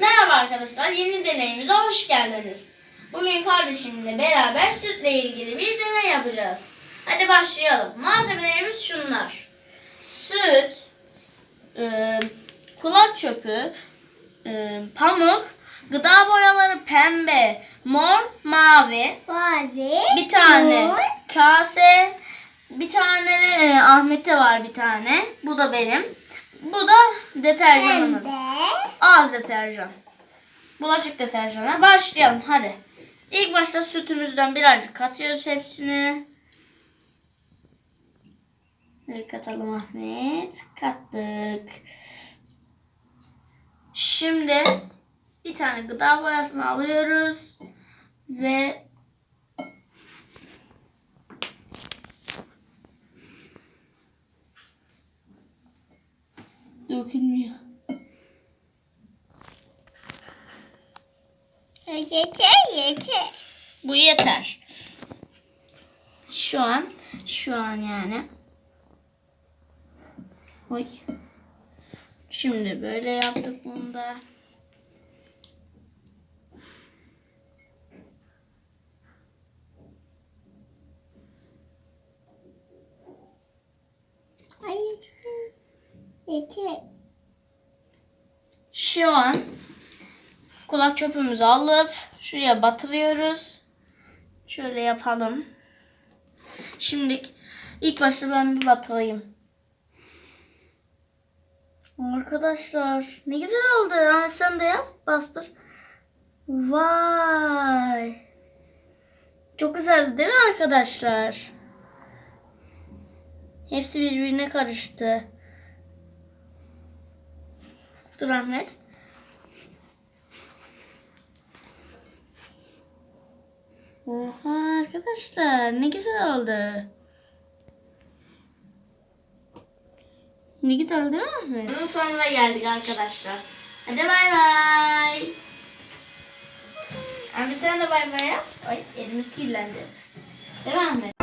Merhaba arkadaşlar, yeni deneyimize hoş geldiniz. Bugün kardeşimle beraber sütle ilgili bir deney yapacağız. Hadi başlayalım. Malzemelerimiz şunlar. Süt, e, kulak çöpü, e, pamuk, gıda boyaları pembe, mor, mavi, Mavi. bir tane mor, kase, bir tane e, Ahmet'te var bir tane. Bu da benim. Bu da deterjanımız. Az deterjan. Bulaşık deterjanı. Başlayalım hadi. İlk başta sütümüzden birazcık katıyoruz hepsini. Evet katalım Ahmet. Kattık. Şimdi bir tane gıda boyasını alıyoruz. Ve dökülmüyor. Yeter yeter. Bu yeter. Şu an, şu an yani. Oy. Şimdi böyle yaptık bunu da. Ay yeter. Yeter. Şu an kulak çöpümüzü alıp şuraya batırıyoruz. Şöyle yapalım. Şimdi ilk başta ben bir batırayım. Arkadaşlar ne güzel oldu. Ahmet sen de yap. Bastır. Vay. Çok güzel değil mi arkadaşlar? Hepsi birbirine karıştı. Dur Ahmet. Oha arkadaşlar ne güzel oldu. Ne güzel değil mi Ahmet? Bunun sonuna geldik arkadaşlar. Hadi bay bay. Abi sen de bay bay yap. Ay elimiz kirlendi. Değil mi Ahmet?